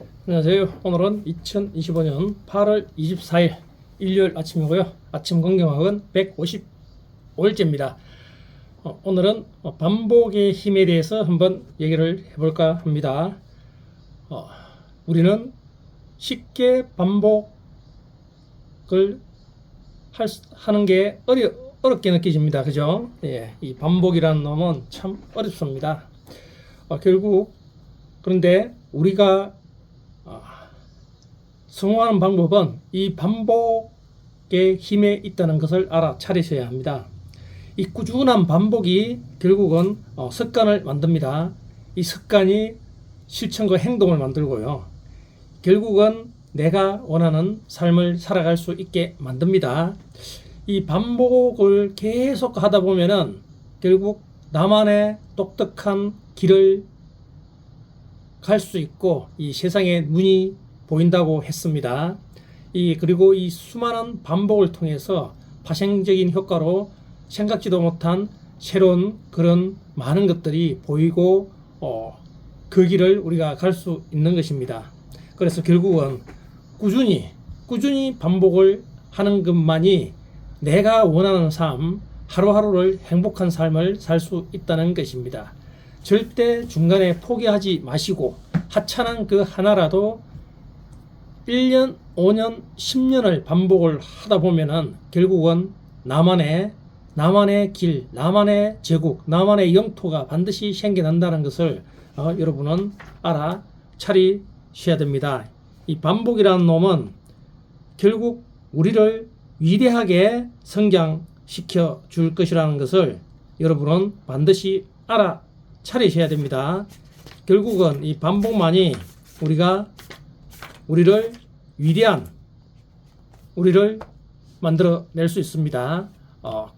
안녕하세요. 오늘은 2025년 8월 24일 일요일 아침이고요. 아침 건경학은 155일째입니다. 어, 오늘은 어, 반복의 힘에 대해서 한번 얘기를 해볼까 합니다. 어, 우리는 쉽게 반복을 할, 수- 하는 게 어려, 어렵게 느껴집니다. 그죠? 예, 이 반복이라는 놈은 참 어렵습니다. 어, 결국 그런데 우리가 아, 성공하는 방법은 이 반복의 힘에 있다는 것을 알아차리셔야 합니다. 이 꾸준한 반복이 결국은 어, 습관을 만듭니다. 이 습관이 실천과 행동을 만들고요. 결국은 내가 원하는 삶을 살아갈 수 있게 만듭니다. 이 반복을 계속 하다 보면은 결국 나만의 독특한 길을 갈 수 있고 이 세상에 눈이 보인다고 했습니다. 이 그리고 이 수많은 반복을 통해서 파생적인 효과로 생각지도 못한 새로운 그런 많은 것들이 보이고 어, 그 길을 우리가 갈 수 있는 것입니다. 그래서 결국은 꾸준히 꾸준히 반복을 하는 것만이 내가 원하는 삶 하루하루를 행복한 삶을 살 수 있다는 것입니다. 절대 중간에 포기하지 마시고 하찮은 그 하나라도 1년, 5년, 10년을 반복을 하다 보면은 결국은 나만의 나만의 길, 나만의 제국, 나만의 영토가 반드시 생겨난다는 것을 어, 여러분은 알아차리셔야 됩니다. 이 반복이라는 놈은 결국 우리를 위대하게 성장시켜 줄 것이라는 것을 여러분은 반드시 알아차리셔야 됩니다. 결국은 이 반복만이 우리가 우리를 위대한 우리를 만들어낼 수 있습니다. 어,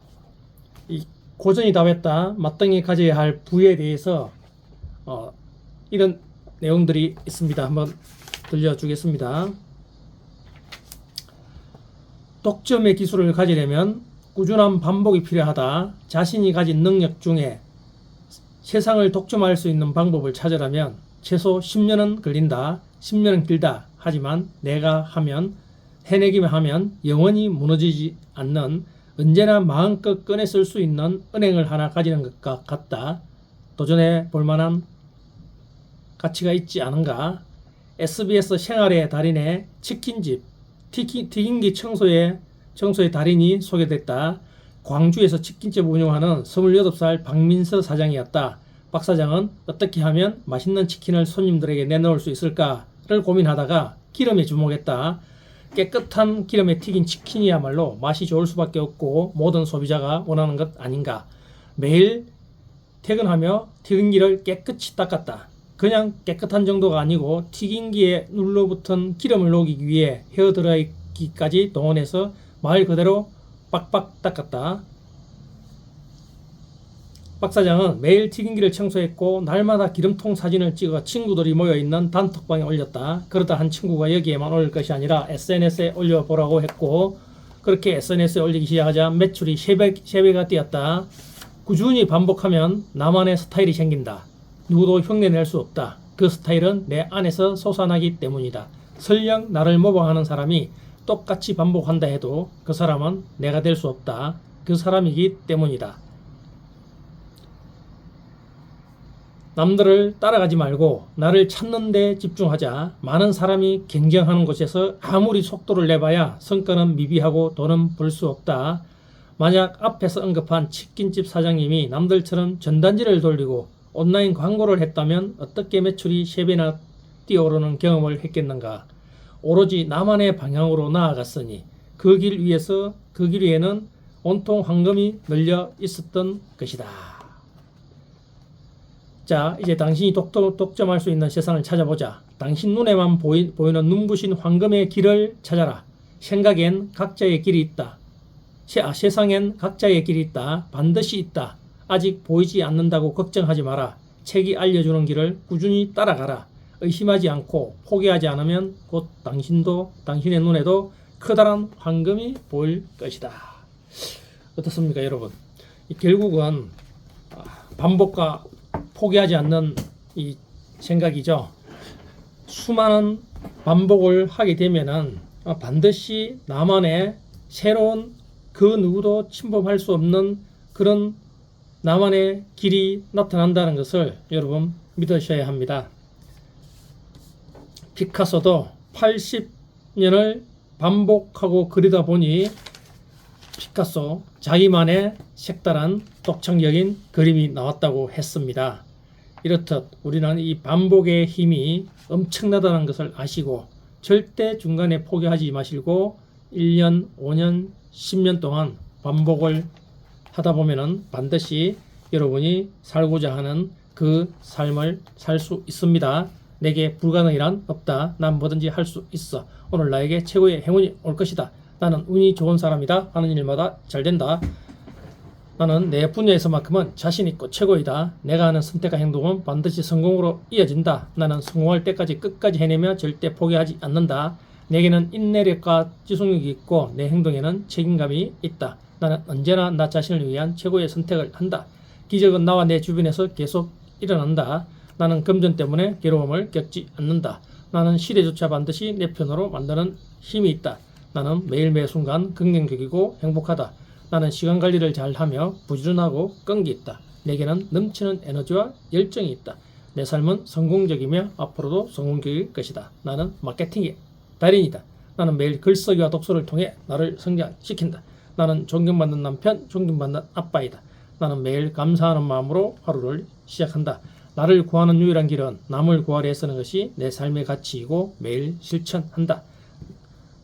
이 고전이 답했다 마땅히 가져야 할 부에 대해서 어, 이런 내용들이 있습니다. 한번 들려주겠습니다. 독점의 기술을 가지려면 꾸준한 반복이 필요하다. 자신이 가진 능력 중에 세상을 독점할 수 있는 방법을 찾으려면 최소 10년은 걸린다. 10년은 길다. 하지만 내가 하면 해내기만 하면 영원히 무너지지 않는 언제나 마음껏 꺼내 쓸 수 있는 은행을 하나 가지는 것과 같다. 도전해 볼 만한 가치가 있지 않은가? SBS 생활의 달인의 치킨집 튀기, 튀김기 청소의 청소의 달인이 소개됐다. 광주에서 치킨집 운영하는 28살 박민서 사장이었다. 박 사장은 어떻게 하면 맛있는 치킨을 손님들에게 내놓을 수 있을까 를 고민하다가 기름에 주목했다. 깨끗한 기름에 튀긴 치킨이야말로 맛이 좋을 수밖에 없고 모든 소비자가 원하는 것 아닌가. 매일 퇴근하며 튀김기를 깨끗이 닦았다. 그냥 깨끗한 정도가 아니고 튀김기에 눌러붙은 기름을 녹이기 위해 헤어드라이기까지 동원해서 말 그대로 빡빡 닦았다. 박 사장은 매일 튀김기를 청소했고 날마다 기름통 사진을 찍어 친구들이 모여있는 단톡방에 올렸다. 그러다 한 친구가 여기에만 올릴 것이 아니라 SNS에 올려보라고 했고 그렇게 SNS에 올리기 시작하자 매출이 3배, 3배가 뛰었다. 꾸준히 반복하면 나만의 스타일이 생긴다. 누구도 흉내낼 수 없다. 그 스타일은 내 안에서 솟아나기 때문이다. 설령 나를 모방하는 사람이 똑같이 반복한다 해도 그 사람은 내가 될 수 없다. 그 사람이기 때문이다. 남들을 따라가지 말고 나를 찾는 데 집중하자. 많은 사람이 경쟁하는 곳에서 아무리 속도를 내봐야 성과는 미비하고 돈은 벌 수 없다. 만약 앞에서 언급한 치킨집 사장님이 남들처럼 전단지를 돌리고 온라인 광고를 했다면 어떻게 매출이 3배나 뛰어오르는 경험을 했겠는가? 오로지 나만의 방향으로 나아갔으니 그 길 위에서 그 길 위에는 온통 황금이 널려 있었던 것이다. 자, 이제 당신이 독, 독점할 수 있는 세상을 찾아보자. 당신 눈에만 보이, 보이는 눈부신 황금의 길을 찾아라. 생각엔 각자의 길이 있다. 세, 아, 세상엔 각자의 길이 있다. 반드시 있다. 아직 보이지 않는다고 걱정하지 마라. 책이 알려주는 길을 꾸준히 따라가라. 의심하지 않고 포기하지 않으면 곧 당신도 당신의 눈에도 커다란 황금이 보일 것이다. 어떻습니까, 여러분? 이 결국은 아, 반복과 포기하지 않는 이 생각이죠. 수많은 반복을 하게 되면은 어, 반드시 나만의 새로운 그 누구도 침범할 수 없는 그런 나만의 길이 나타난다는 것을 여러분 믿으셔야 합니다. 피카소도 80년을 반복하고 그리다 보니 피카소 자기만의 색다른 독창적인 그림이 나왔다고 했습니다. 이렇듯 우리는 이 반복의 힘이 엄청나다는 것을 아시고 절대 중간에 포기하지 마시고 1년, 5년, 10년 동안 반복을 하다 보면은 반드시 여러분이 살고자 하는 그 삶을 살 수 있습니다. 내게 불가능이란 없다. 난 뭐든지 할 수 있어. 오늘 나에게 최고의 행운이 올 것이다. 나는 운이 좋은 사람이다. 하는 일마다 잘 된다. 나는 내 분야에서만큼은 자신 있고 최고이다. 내가 하는 선택과 행동은 반드시 성공으로 이어진다. 나는 성공할 때까지 끝까지 해내며 절대 포기하지 않는다. 내게는 인내력과 지속력이 있고 내 행동에는 책임감이 있다. 나는 언제나 나 자신을 위한 최고의 선택을 한다. 기적은 나와 내 주변에서 계속 일어난다. 나는 금전 때문에 괴로움을 겪지 않는다. 나는 시대조차 반드시 내 편으로 만드는 힘이 있다. 나는 매일 매 순간 긍정적이고 행복하다. 나는 시간 관리를 잘 하며 부지런하고 끈기 있다. 내게는 넘치는 에너지와 열정이 있다. 내 삶은 성공적이며 앞으로도 성공적일 것이다. 나는 마케팅의 달인이다. 나는 매일 글쓰기와 독서를 통해 나를 성장시킨다. 나는 존경받는 남편, 존경받는 아빠이다. 나는 매일 감사하는 마음으로 하루를 시작한다. 나를 구하는 유일한 길은 남을 구하려 애쓰는 것이 내 삶의 가치이고 매일 실천한다.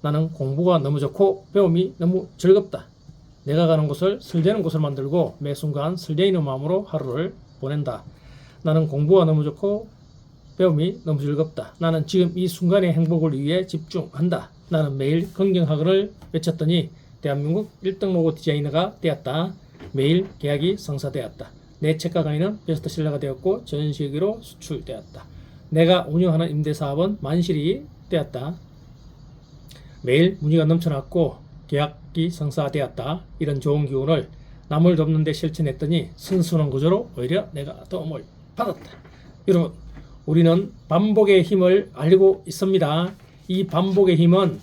나는 공부가 너무 좋고 배움이 너무 즐겁다. 내가 가는 곳을 설레는 곳을 만들고 매 순간 설레이는 마음으로 하루를 보낸다. 나는 공부가 너무 좋고 배움이 너무 즐겁다. 나는 지금 이 순간의 행복을 위해 집중한다. 나는 매일 긍정학을 외쳤더니 대한민국 1등 로고 디자이너가 되었다. 매일 계약이 성사되었다. 내 책과 강의는 베스트셀러가 되었고 전 세계로 수출되었다. 내가 운영하는 임대사업은 만실이 되었다. 매일 문의가 넘쳐났고 계약이 성사되었다. 이런 좋은 기운을 남을 돕는 데 실천했더니 순수한 구조로 오히려 내가 도움을 받았다. 여러분, 우리는 반복의 힘을 알고 있습니다. 이 반복의 힘은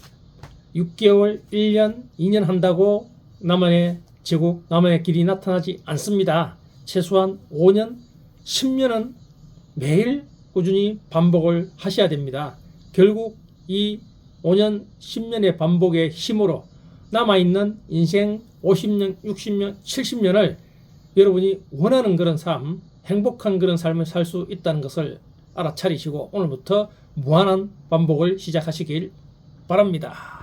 6개월, 1년, 2년 한다고 나만의 제국, 나만의 길이 나타나지 않습니다. 최소한 5년, 10년은 매일 꾸준히 반복을 하셔야 됩니다. 결국 이 5년, 10년의 반복의 힘으로 남아있는 인생 50년, 60년, 70년을 여러분이 원하는 그런 삶, 행복한 그런 삶을 살 수 있다는 것을 알아차리시고 오늘부터 무한한 반복을 시작하시길 바랍니다.